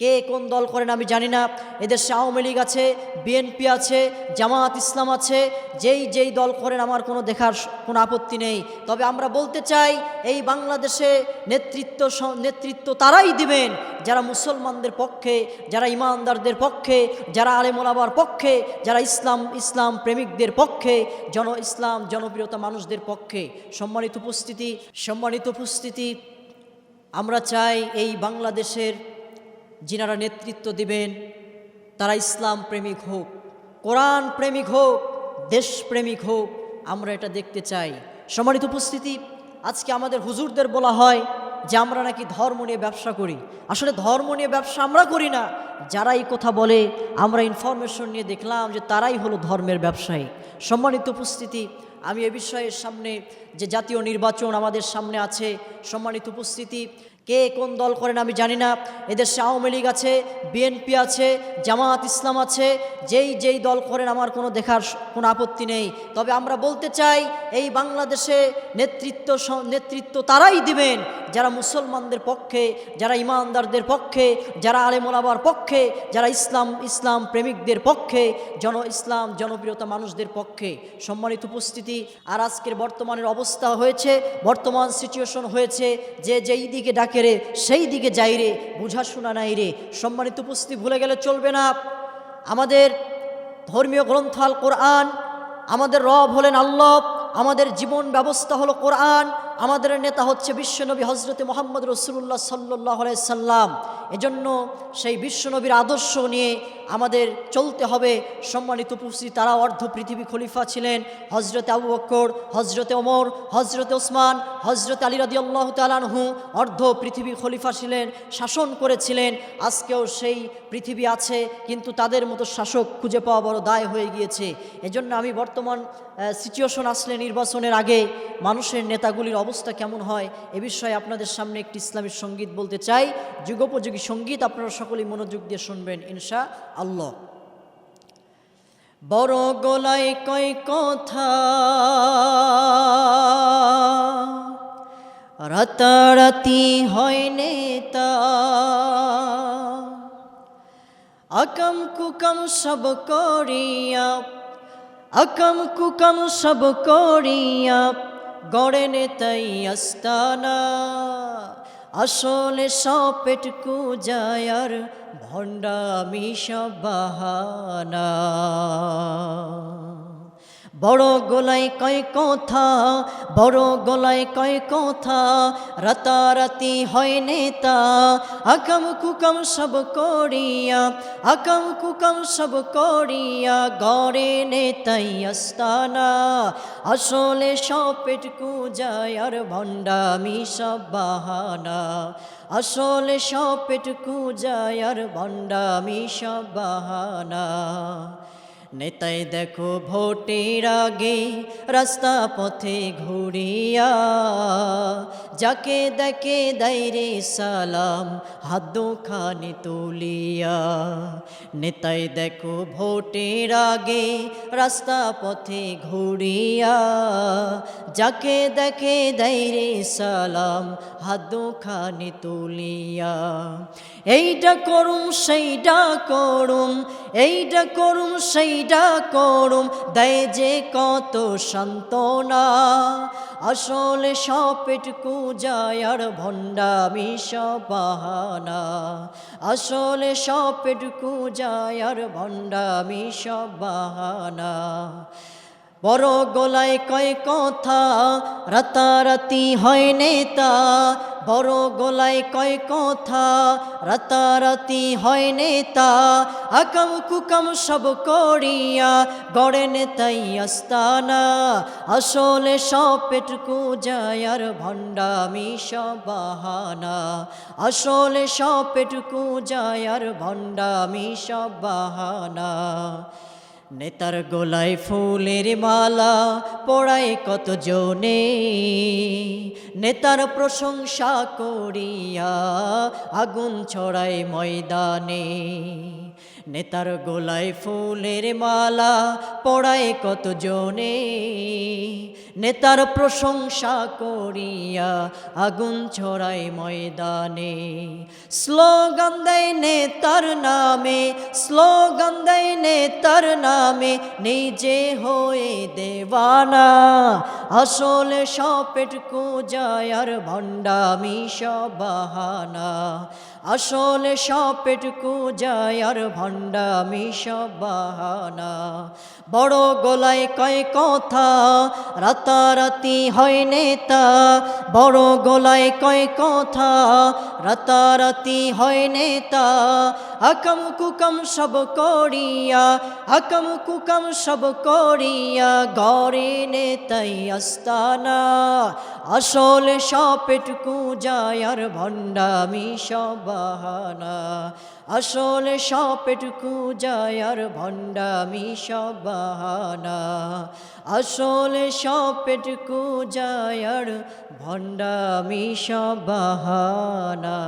কে কোন দল করেন আমি জানি না। এদেশে আওয়ামী লীগ আছে, বিএনপি আছে জামাত ইসলাম আছে। যেই যেই দল করেন আমার কোনো দেখার কোনো আপত্তি নেই। তবে আমরা বলতে চাই, এই বাংলাদেশে নেতৃত্ব নেতৃত্ব তারাই দিবেন। যারা মুসলমানদের পক্ষে, যারা ইমানদারদের পক্ষে, যারা আলেমোলাবার পক্ষে, যারা ইসলাম ইসলাম প্রেমিকদের পক্ষে, জন ইসলাম, জনপ্রিয়তা মানুষদের পক্ষে। সম্মানিত উপস্থিতি সম্মানিত উপস্থিতি। আমরা চাই এই বাংলাদেশের যিনারা নেতৃত্ব দিবেন, তারা ইসলাম প্রেমিক হোক, কোরআন প্রেমিক হোক দেশপ্রেমিক হোক, আমরা এটা দেখতে চাই। সম্মানিত উপস্থিতি, আজকে আমাদের হুজুরদের বলা হয় যে আমরা নাকি ধর্ম নিয়ে ব্যবসা করি। আসলে ধর্ম নিয়ে ব্যবসা আমরা করি না, যারা এই কথা বলে, আমরা ইনফরমেশন নিয়ে দেখলাম যে তারাই হলো ধর্মের ব্যবসায়ী। সম্মানিত উপস্থিতি, আমি এ বিষয়ের সামনে যে জাতীয় নির্বাচন আমাদের সামনে আছে, সম্মানিত উপস্থিতি কে কোন দল করেন আমি জানি না। এদেশে আওয়ামী লীগ আছে বিএনপি আছে জামাত ইসলাম আছে। যেই যেই দল করেন আমার কোনো দেখার কোনো আপত্তি নেই। তবে আমরা বলতে চাই, এই বাংলাদেশে নেতৃত্ব নেতৃত্ব তারাই দিবেন। যারা মুসলমানদের পক্ষে, যারা ইমানদারদের পক্ষে, যারা আলেমোলাবার পক্ষে, যারা ইসলাম ইসলাম প্রেমিকদের পক্ষে, জন ইসলাম, জনপ্রিয়তা মানুষদের পক্ষে। সম্মানিত উপস্থিতি, আর আজকের বর্তমানের অবস্থা হয়েছে, বর্তমান সিচুয়েশন হয়েছে, যে, যেই দিকে ডাকে রে, সেই দিকে যাই রে, বুঝাশোনা নাই রে। সম্মানিত উপস্থিতি ভুলে গেলে চলবে না। আমাদের ধর্মীয় গ্রন্থ আল কোরআন আমাদের রব হলেন আল্লাহ, আমাদের জীবন ব্যবস্থা হলো কোরআন আমাদের নেতা হচ্ছে বিশ্বনবী হজরতে মোহাম্মদ রসুল্লাহ সাল্লাহ সাল্লাম। এজন্য সেই বিশ্বনবীর আদর্শ নিয়ে আমাদের চলতে হবে। সম্মানিত উপস্থিতি, তারা অর্ধ পৃথিবী খলিফা ছিলেন। হজরতে আবু বক্কর হজরতে ওমর হজরতে ওসমান হজরত আলী রাদি আল্লাহ তালানহু অর্ধ পৃথিবী খলিফা ছিলেন, শাসন করেছিলেন। আজকেও সেই পৃথিবী আছে, কিন্তু তাদের মতো শাসক খুঁজে পাওয়া বড় দায় হয়ে গিয়েছে। এজন্য আমি বর্তমান সিচুয়েশন আসলে নির্বাচনের আগে মানুষের নেতাগুলির অবস্থা কেমন হয় এ বিষয়ে আপনাদের সামনে একটি ইসলামী সংগীত বলতে চাই। যুগোপযোগী সংগীত আপনারা সকলেই মনোযোগ দিয়ে শুনবেন ইনশা আল্লাহ বড় গলায় কয় কথা, রাতারাতি হয় নেতা। আকম কুকম সব করিয়া, আকম কুকম সব করিয়া, গড়ে নেতাই আস্তানা। আসলে সপেট কুজায়ার ভণ্ডামি সব বাহানা। বড় গলায় কয় কথা, বড় গলায় কয় কথা, রাতারাতি হয় নেতা, আকাম কুকাম সব করিয়া, আকাম কুকাম সব করিয়া, গড়ে নেতাই আস্তানা, আসলে সব পেট কুজায় আর ভণ্ডামি সব বাহানা, আসলে সব পেট কুজায় আর ভণ্ডামি সব বাহানা। নেতাই দেখো ভোটের আগে রাস্তা পথে ঘুরিয়া, যাকে দেখে দাইরে সালাম, হাত খানি তুলিয়া। নেতাই দেখো ভোটের আগে রাস্তা পথে ঘুরিয়া, যাকে দেখে দাইরে সালাম, হাত খানি তুলিয়া। এইটা করুম, সেইটা করুম, এইটা করুম সেইটা করুম, দেয় যে কত সান্ত্বনা। আসলে সপেট আর ভণ্ডামি বাহানা আসলে সপেট আর ভণ্ডামি বাহানা বড় গলায় কয় কথা, রাতারাতি হয় নেতা। বড় গলায় কয় কথা, রাতারাতি হয় নেতা। আকাম কুকাম সব করিয়া গড়ে নেতাই আস্তানা। আসলে সব পেট কুজায় আর ভণ্ডামি সব বাহানা আসলে সব পেট কুজায় আর ভণ্ডামি সব বাহানা নেতার গোলায় ফুলের মালা পড়ায় কত জনে। নেতার প্রশংসা করিয়া আগুন ছড়ায় ময়দানে। নেতার গোলায় ফুলের মালা পড়ায় কত জনে। নেতার প্রশংসা করিয়া আগুন ছড়ায় ময়দানে। স্লোগান দেয় নেতার নামে, স্লোগান দেয় নেতার নামে, নিজে হয়ে দেওয়ানা। আসলে সপেট কুজায় আর ভণ্ডামি সবাহানা আসলে সপেট কুজায় আর ভণ্ডামি সবাহানা বড় গোলায় কয় কথা, রাতারাতি হয় নেতা। বড় গোলায় কয় কথা, রাতারাতি হয় নেতা। আকাম কুকাম সব করিয়া আকাম কুকাম সব করিয়া গড়ে নেতাই আস্তানা। আসলে সপেটকু যায় আর ভণ্ডামি সবাহানা আসল সপেটকু যায় আর ভণ্ডামি সবাহানা আসলে সপেটকু যায় আর ভণ্ডামি সবাহানা